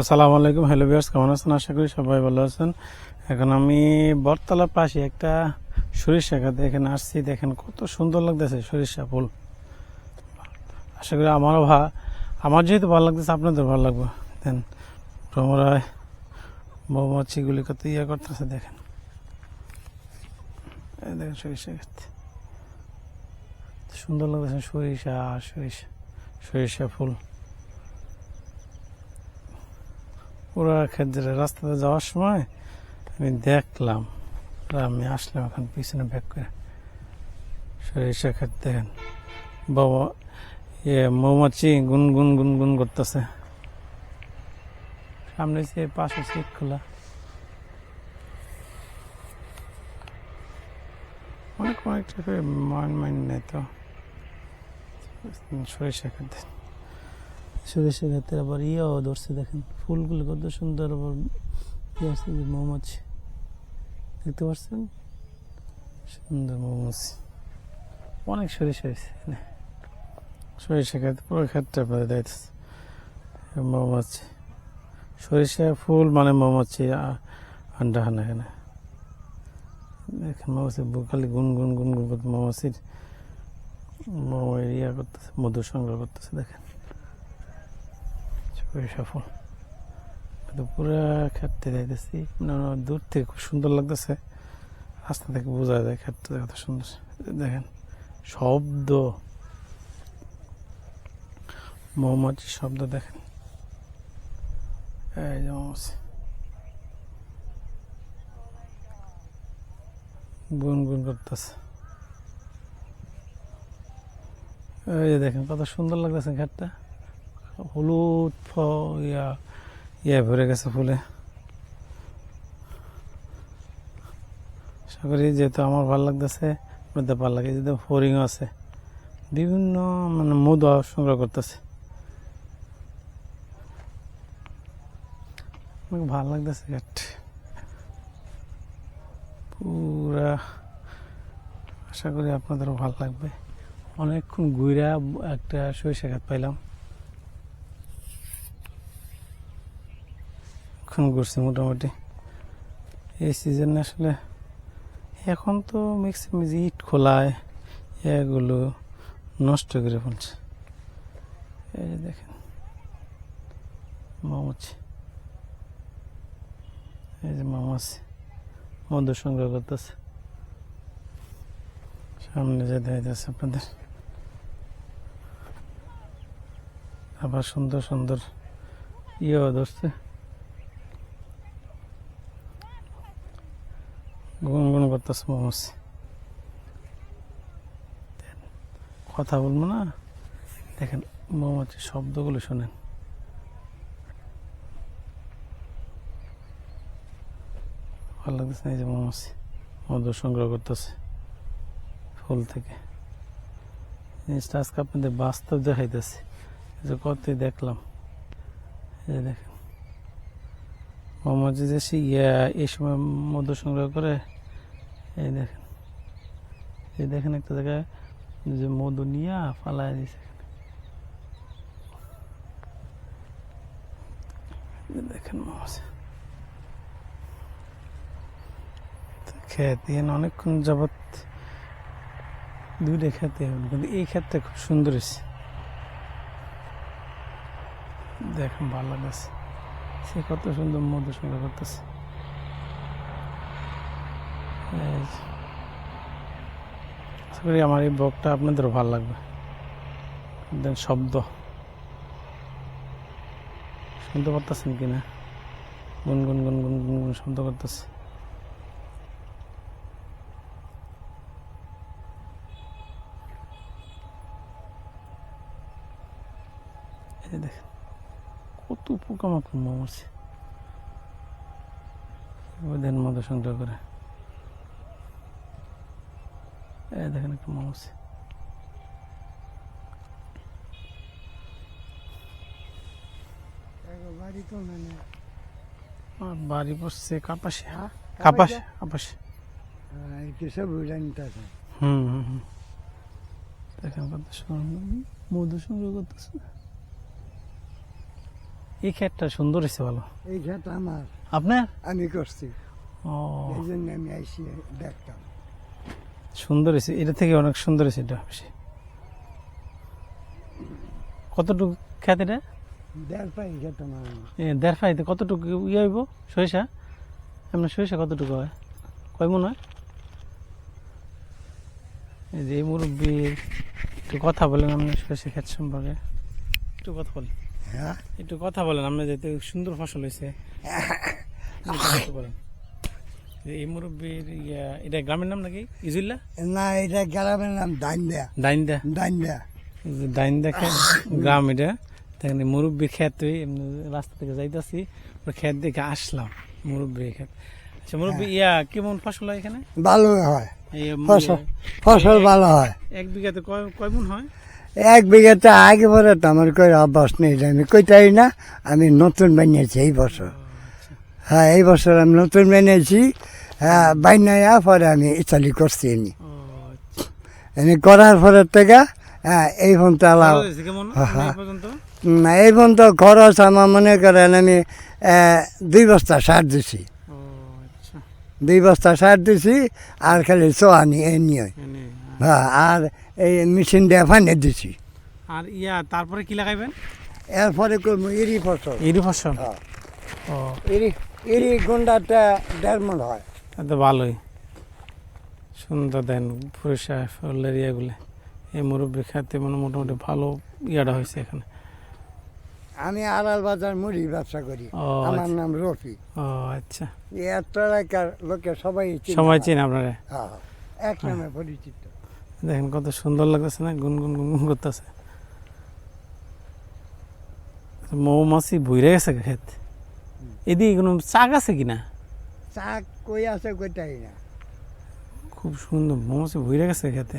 আসসালামু আলাইকুম। Hello viewers কেমন আছেন? আশা করি সবাই ভালো আছেন। এখন আমি বটতলার পাশে একটা সরিষা খাতে এখানে আসছি। দেখেন কত সুন্দর লাগতেছে সরিষা ফুল। আশা করি আমারও ভা আমার যেহেতু ভালো লাগতেছে আপনাদের ভালো লাগবে। দেন ভ্রমরায় মৌমাছিগুলি কত ইয়ে করতেছে, দেখেন। দেখেন সরিষা খাতে সুন্দর লাগতেছে সরিষা সরিষা সরিষা ফুল। পুরো ক্ষেত্রে রাস্তাতে যাওয়ার সময় আমি দেখলাম আমি আসলাম এখন পিছনে ব্যাক করে। সরিষা ক্ষেত দেখেন। বাবা ইয়ে মৌমাছি গুন গুন গুন গুন করতেছে। সামনে সে পাশে সিট খোলা। অনেক করে মান মান নেই তো। সরিষা ক্ষেত সরিষা ক্ষেতের আবার ইয়েও ধরছে, দেখেন। ফুলগুলো কত সুন্দর আবার ইয়ে আছে, যে মৌমাছি। দেখতে পাচ্ছেন? সুন্দর মৌমাছি। অনেক সরিষা হয়েছে সরিষা ক্ষেত, পুরো ক্ষেতটা আপনাদের দেখতেছে মৌমাছি। সরিষা, ফুল মানে মৌমাছি আন্ডা হানা এখানে। দেখেন মৌমাছি, খালি গুন গুন গুন গুন মৌমাছির মৌ ইয়া করতেছে মধু সংগ্রহ করতেছে, দেখেন। সরিষা ফুল কিন্তু পুরো ক্ষেতটা যাইতেছি দূর থেকে খুব সুন্দর লাগতেছে। রাস্তা থেকে বোঝা যায় ক্ষেতটা কত সুন্দর। দেখেন, শব্দ। মৌমাছির শব্দ দেখেন। এই যে মৌমাছি। গুন গুন করতেছে। এই যে দেখেন, কত সুন্দর লাগতেছে ঘাটটা। হলুদ ইয়া ইয়া ভরে গেছে ফুলে। আশা করি যেহেতু আমার ভালো লাগতেছে, আপনাদের ভালো লাগে, যেহেতু ফরিং আছে। বিভিন্ন মানে মধু সংগ্রহ করতেছে। অনেক ভালো লাগতেছে ঘাট পুরা, আশা করি আপনাদেরও ভালো লাগবে। অনেকক্ষণ ঘুরা একটা সরিষা ঘাট পাইলাম। এখন ঘুরছি মোটামুটি। এই সিজনে আসলে এখন তো ম্যাক্সিমাম ইট খোলায়, এগুলো নষ্ট করে ফেলছে। এই যে দেখেন, মামাছি। এই যে মামাছি, মধু সংগ্রহ করতেছে। সামনে যে যাচ্ছে আপনাদের। আবার সুন্দর সুন্দর ইয়েও ধরছে। মৌমাছি কথা বলব না। দেখেন মৌমাছির শব্দগুলো শোনেন। ভালো লাগতেছে না এই যে মৌমাছি মধু সংগ্রহ করতেছে ফুল থেকে। জিনিসটা আজকে আপনাদের বাস্তব দেখাইতেছে। যে কতই দেখলাম। এই যে দেখেন মৌমাছি যে ইয়া, এই সময় মধু সংগ্রহ করে এই দেখেন। এই দেখেন একটা জায়গায় যে মধু নিয়ে ফালাই দিছে। দেখেন মৌমাছি খেত এখানে অনেকক্ষণ যাবৎ দুইটা খেতে হলো কিন্তু এই ক্ষেতটা খুব সুন্দর হয়েছে। দেখেন ভালো লাগছে। সে কত সুন্দর মধু সংগ্রহ করতেছে। আশা করি আমার এই ব্লগটা আপনাদেরও ভালো লাগবে। দেন শব্দ। শুনতে পারতেছেন কিনা? গুনগুন গুনগুন গুনগুন শব্দ করতেছে। দেখেন, কত পোকামাকড় মারছে। দেন মধু সংগ্রহ করে এই দেখেন একটা বাড়ি তো মানে। আর পড়ছে কাপাসে কাপাসে কাপাসে হুম হুম হুম। দেখেন কত সুন্দর মধু সংগ্রহ করতেছে। এই সুন্দর হয়েছে ভালো। এই খেত আমার। আপনার? আমি করছি। ও। এই জন্য আমি আইসি দেখতাম। সুন্দর হয়েছে। এটা থেকে অনেক সুন্দর হয়েছে এটা বেশি কতটুকু খেত এটা? দেড় পাই কতটুকু ইয়ে হইব? সরিষা? আপনার সরিষা কতটুকু হয়? কয় মন হয়? এই যে এই মুরব্বীর একটু কথা বলেন আপনি সরিষা ক্ষেত সম্পর্কে। একটু কথা বলেন। হ্যাঁ? একটু কথা বলেন আপনার যাতে সুন্দর ফসল হয়েছে। বলেন। এই মুরব্বীর ইয়া এটা গ্রামের নাম নাকি? ইজুল্লা না এটা গ্রামের নাম দাইন্দা। দাইন্দা? দাইন্দা। দাইন্দা গ্রাম এটা। এই মুরব্বী খেত এমনি রাস্তা থেকে যাইতেছি খেত দেখে আসলাম মুরব্বী খেত আচ্ছা মুরব্বী ইয়া কেমন ফসল হয় এখানে? ভালো হয়। ফসল ফসল ভালো হয়। এক বিঘাতে কয় কয় মন হয়? এক বিঘাতে আগে পরে তো আমার কই অভ্যাস নেই আমি কইটাই না আমি নতুন বানিয়েছি এই বছর। হ্যাঁ এই বছর আমি নতুন বানিয়েছি হ্যাঁ বানিয়ে পরে আমি ইতালি করছি এমনি। আচ্ছা। এমনি করার পরের থেকে হ্যাঁ এই ফোন তো আলাও। কেমন হ্যাঁ। এই ফোন তো খরচ আমার মনে করেন আমি দুই বস্তা সার দিছি। আচ্ছা। দুই বস্তা সার দিছি আর খালি চোয়ানি এই নিয়ে। হ্যাঁ আর এই মেশিন দিয়ে ফানে দিছি। আর ইয়া তারপরে কি লাগাইবেন? এরপরে করব ইরি ফসল। ইরি ফসল? হ্যাঁ। ও। ইরি ইরি গুন্ডাটা দেড় মন হয়। তাতে ভালোই। সুন্দর দেন পুরুষা ফলের ইয়েগুলো। এই মুরব্বী খাতে মানে মোটামুটি ভালো ইয়াটা হয়েছে এখানে। আমি আড়াল বাজার মুড়ি ব্যবসা করি। আমার আচ্ছা। নাম রফি। ও আচ্ছা। এত এলাকার লোকে সবাই সবাই। চেনে আপনারা? হ্যাঁ, এক নামে পরিচিত। দেখেন কত সুন্দর লাগতেছে না গুনগুন গুনগুন করতেছে। মৌমাছি ভুইরে গেছে ক্ষেত এদিকে কোনো চাক আছে কিনা? চা কই আছে কইটাই না। খুব সুন্দর মৌমাছি ভুইরে গেছে খেতে